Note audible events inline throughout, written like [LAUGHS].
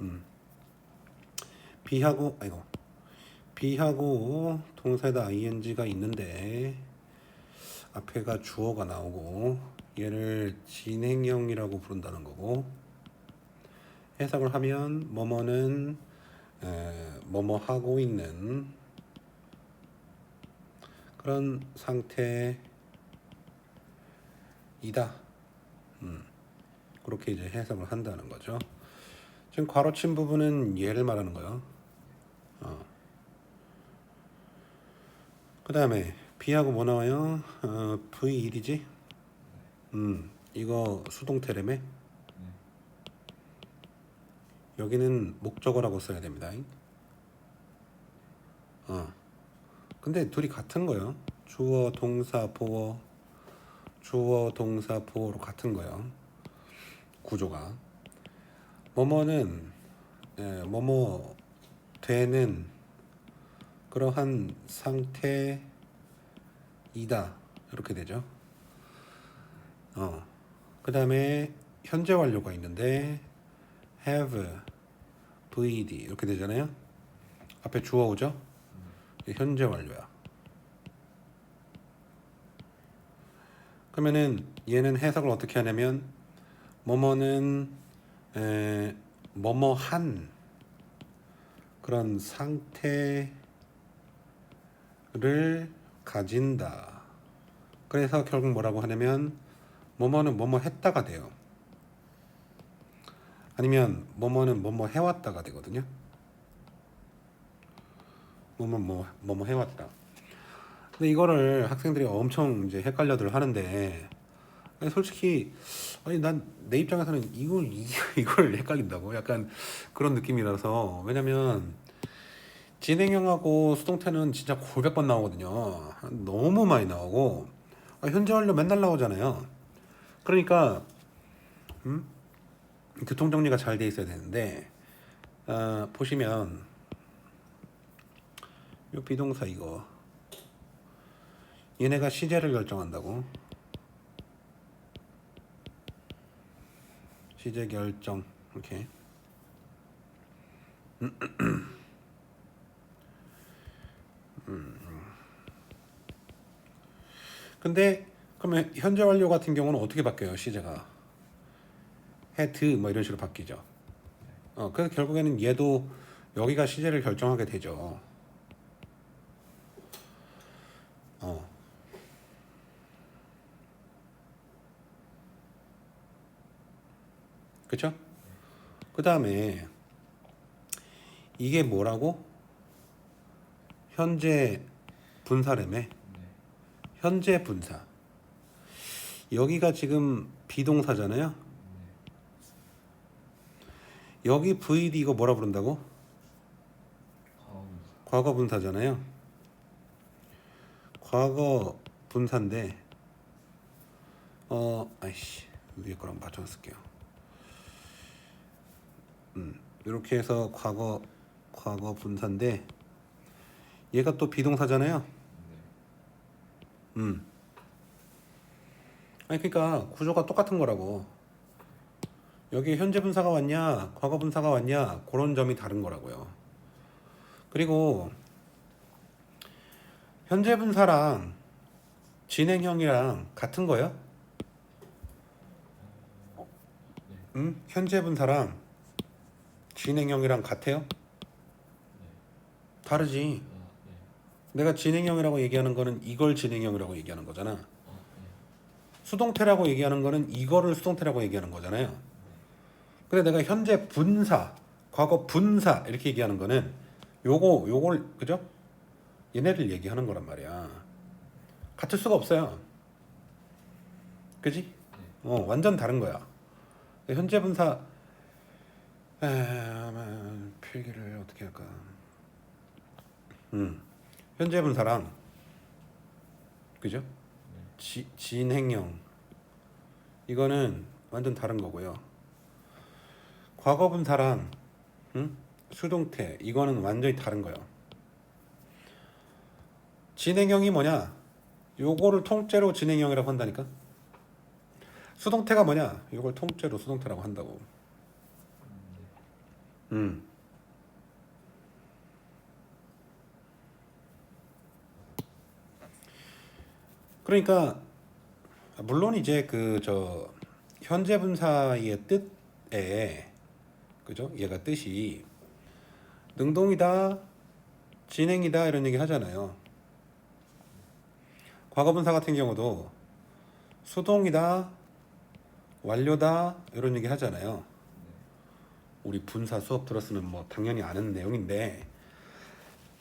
음. B하고 아이고 B하고 동사에다 ing가 있는데 앞에가 주어가 나오고 얘를 진행형이라고 부른다는 거고 해석을 하면 뭐뭐는 에, 뭐뭐 하고 있는 그런 상태이다. 음, 그렇게 이제 해석을 한다는 거죠. 지금 괄호 친 부분은 얘를 말하는 거예요. 어. 그 다음에 B하고 뭐 나와요? 어, V1이지? 음, 이거 수동태래매? 여기는 목적어라고 써야 됩니다. 어. 근데 둘이 같은 거예요. 주어, 동사, 보어. 주어, 동사, 보어로 같은 거예요. 구조가. 뭐뭐는 예, 뭐뭐 되는 그러한 상태이다. 이렇게 되죠. 어. 그 다음에 현재 완료가 있는데 have, vd 이렇게 되잖아요. 앞에 주어 오죠? 현재 완료야. 그러면은 얘는 해석을 어떻게 하냐면 뭐뭐는 에, 뭐뭐한 그런 상태를 가진다. 그래서 결국 뭐라고 하냐면 뭐뭐는 뭐뭐 했다가 돼요. 아니면 뭐뭐는 뭐뭐 해왔다가 되거든요. 뭐뭐 뭐 뭐뭐 해왔다. 근데 이거를 학생들이 엄청 이제 헷갈려들 하는데 아니, 솔직히 아니 난 내 입장에서는 이걸 이- [LAUGHS] 이걸 헷갈린다고 약간 그런 느낌이라서 왜냐면 진행형하고 수동태는 진짜 골백 번 나오거든요. 너무 많이 나오고 아, 현재 완료 맨날 나오잖아요. 그러니까 음? 교통 정리가 잘 돼 있어야 되는데 아, 보시면 이 비동사 이거 얘네가 시제를 결정한다고 시제 결정. 이렇게. 근데 그러면 현재 완료 같은 경우는 어떻게 바뀌어요 시제가? had 뭐 이런 식으로 바뀌죠. 어 그래서 결국에는 얘도 여기가 시제를 결정하게 되죠 그쵸? 그 다음에 이게 뭐라고? 현재 분사래매 현재 분사 여기가 지금 비동사잖아요 여기 VD 이거 뭐라 부른다고? 과거 분사잖아요 과거 분사인데 어 아이씨 위에 거랑 맞춰 쓸게요 음 이렇게 해서 과거 과거 분사인데 얘가 또 비동사잖아요. 음. 아니 그러니까 구조가 똑같은 거라고. 여기 현재 분사가 왔냐 과거 분사가 왔냐 그런 점이 다른 거라고요. 그리고 현재 분사랑 진행형이랑 같은 거예요? 음? 현재 분사랑 진행형이랑 같아요? 다르지. 내가 진행형이라고 얘기하는 거는 이걸 진행형이라고 얘기하는 거잖아. 수동태라고 얘기하는 거는 이거를 수동태라고 얘기하는 거잖아요. 근데 내가 현재 분사, 과거 분사 이렇게 얘기하는 거는 요거 요걸 그죠? 얘네를 얘기하는 거란 말이야. 같을 수가 없어요. 그지? 어, 완전 다른 거야. 현재 분사 에, 아마 필기를 어떻게 할까? 음, 현재 분사랑 그죠? 지, 진행형 이거는 완전 다른 거고요. 과거 분사랑 음? 수동태 이거는 완전히 다른 거예요. 진행형이 뭐냐? 요거를 통째로 진행형이라고 한다니까. 수동태가 뭐냐? 요걸 통째로 수동태라고 한다고. 음. 그러니까 물론 이제 그 저 현재 분사의 뜻에 그죠? 얘가 뜻이 능동이다, 진행이다 이런 얘기 하잖아요. 과거 분사 같은 경우도 수동이다, 완료다 이런 얘기 하잖아요. 우리 분사 수업 들었으면 뭐 당연히 아는 내용인데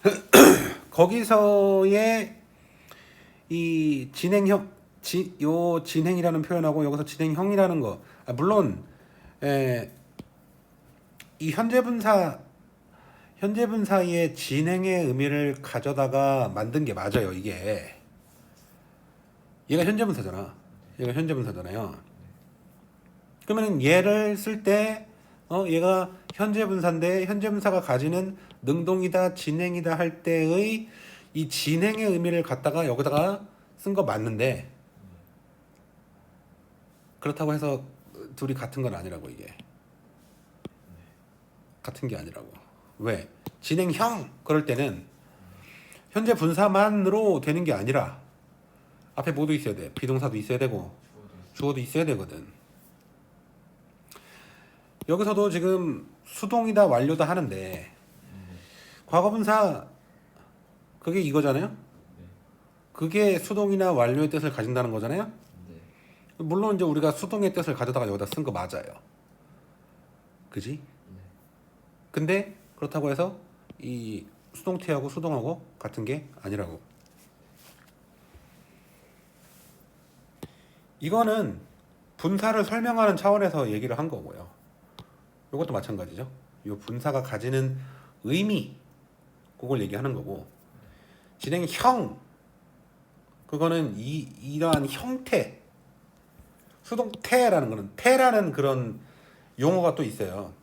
[CLEARS THROAT] 거기서의 이 진행형 지, 요 진행이라는 표현하고 여기서 진행형이라는 거. 아, 물론 에, 이 현재 분사 현재 분사의 진행의 의미를 가져다가 만든 게 맞아요 이게. 얘가 현재 분사잖아. 얘가 현재 분사잖아요. 그러면 얘를 쓸 때 어, 얘가 현재 분사인데 현재 분사가 가지는 능동이다 진행이다 할 때의 이 진행의 의미를 갖다가 여기다가 쓴 거 맞는데 그렇다고 해서 둘이 같은 건 아니라고 이게. 같은 게 아니라고. 왜? 진행형! 그럴 때는 현재 분사만으로 되는 게 아니라 앞에 뭐도 있어야 돼. 비동사도 있어야 되고 주어도 있어야 되거든 여기서도 지금 수동이다 완료다 하는데 과거분사 그게 이거잖아요 그게 수동이나 완료의 뜻을 가진다는 거잖아요 네. 물론 이제 우리가 수동의 뜻을 가져다가 여기다 쓴 거 맞아요. 그지? 근데 그렇다고 해서 이 수동태하고 수동하고 같은 게 아니라고. 이거는 분사를 설명하는 차원에서 얘기를 한 거고요. 이것도 마찬가지죠. 이 분사가 가지는 의미 그걸 얘기하는 거고 진행형 그거는 이 이러한 형태 수동태라는 거는 태라는 그런 용어가 또 있어요.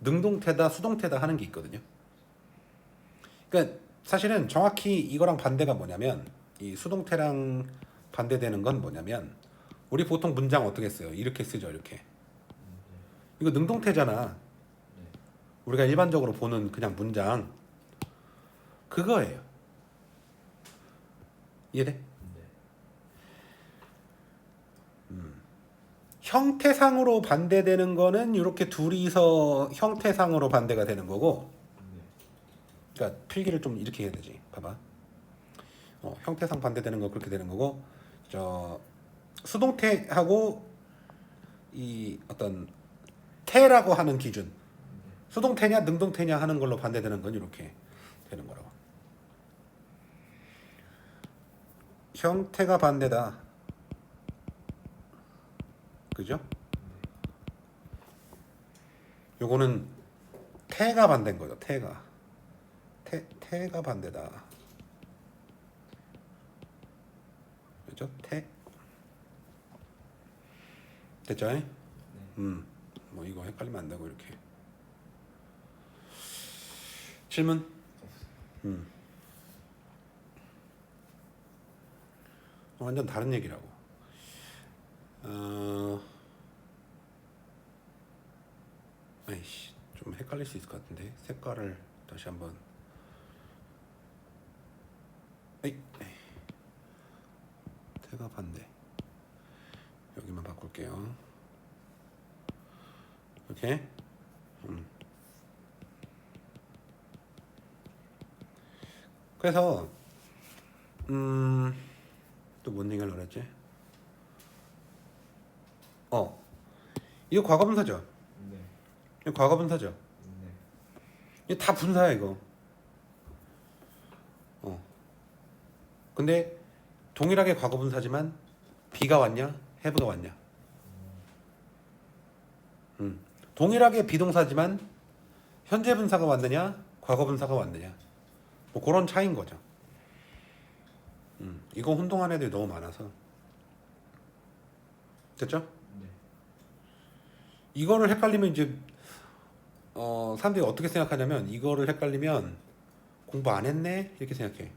능동태다, 수동태다 하는 게 있거든요. 그러니까 사실은 정확히 이거랑 반대가 뭐냐면 이 수동태랑 반대되는 건 뭐냐면 우리 보통 문장 어떻게 써요? 이렇게 쓰죠, 이렇게. 이거 능동태잖아. 우리가 일반적으로 보는 그냥 문장 그거예요. 이해돼? 형태상으로 반대되는 거는 이렇게 둘이서 형태상으로 반대가 되는 거고 그러니까 필기를 좀 이렇게 해야 되지 봐봐 어, 형태상 반대되는 거 그렇게 되는 거고 저 수동태하고 이 어떤 태라고 하는 기준 수동태냐 능동태냐 하는 걸로 반대되는 건 이렇게 되는 거라고 형태가 반대다 그죠? 요거는 태가 반대인 거죠. 태가 태 태가 반대다. 그죠? 태 됐죠? 음, 뭐 이거 헷갈리면 안 되고 이렇게 질문. 음. 완전 다른 얘기라고. 어... 아이씨 좀 헷갈릴 수 있을 것 같은데 색깔을 다시 한번 에이, 에이. 태가 반대 여기만 바꿀게요 오케이 음. 그래서 음 또 뭔 얘기를 그랬지? 어. 이거 과거분사죠? 네. 이거 과거분사죠? 네. 이거 다 분사야 이거. 어. 근데 동일하게 과거분사지만 비가 왔냐? 해브가 왔냐? 음 동일하게 비동사지만 현재 분사가 왔느냐 과거 분사가 왔느냐 뭐 그런 차이인 거죠 음 이거 혼동하는 애들이 너무 많아서 됐죠? 네. 이거를 헷갈리면 이제 어 사람들이 어떻게 생각하냐면 이거를 헷갈리면 공부 안 했네 이렇게 생각해.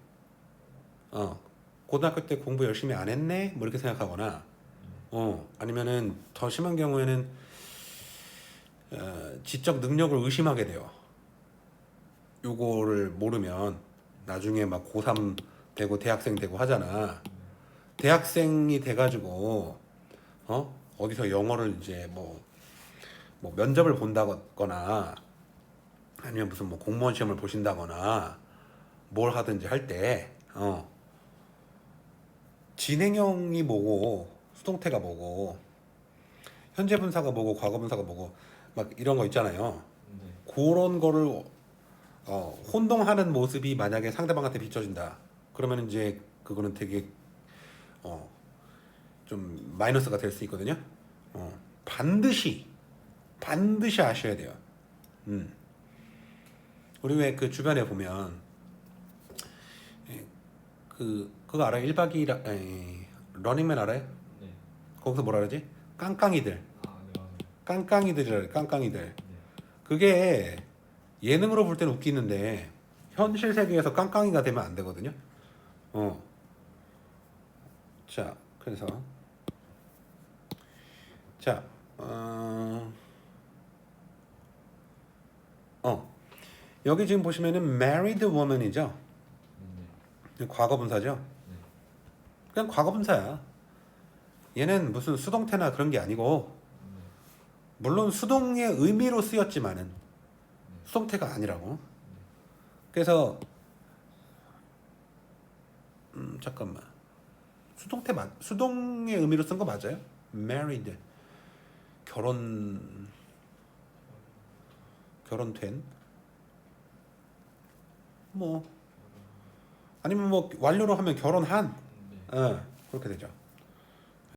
어 고등학교 때 공부 열심히 안 했네 뭐 이렇게 생각하거나 어 아니면은 더 심한 경우에는 어, 지적 능력을 의심하게 돼요. 요거를 모르면 나중에 막 고3 되고 대학생 되고 하잖아. 대학생이 돼가지고 어 어디서 영어를 이제 뭐, 뭐 면접을 본다거나 아니면 무슨 뭐 공무원 시험을 보신다거나 뭘 하든지 할 때 어, 진행형이 뭐고 수동태가 뭐고 현재 분사가 뭐고 과거 분사가 뭐고 막 이런 거 있잖아요. 네. 그런 거를 어, 혼동하는 모습이 만약에 상대방한테 비춰진다. 그러면 이제 그거는 되게 어, 좀 마이너스가 될 수 있거든요. 어, 반드시 반드시 아셔야 돼요. 음. 우리 왜 그 주변에 보면 예, 그 그거 알아요? 1박 2일 에이, 러닝맨 알아요? 네. 거기서 뭐라 그러지? 깡깡이들. 아, 네. 아, 네. 깡깡이들이라 그래. 깡깡이들. 네. 그게 예능으로 볼 때는 웃기는데 현실 세계에서 깡깡이가 되면 안 되거든요. 어. 자, 그래서 자, 어, 어. 여기 지금 보시면은 married woman이죠. 네. 과거 분사죠. 그냥 과거 분사야. 얘는 무슨 수동태나 그런 게 아니고 네. 물론 수동의 의미로 쓰였지만은 수동태가 아니라고. 그래서 음 잠깐만 수동태 맞 수동의 의미로 쓴 거 맞아요? married 결혼 결혼된 뭐 아니면 뭐 완료로 하면 결혼한 네. 어, 그렇게 되죠.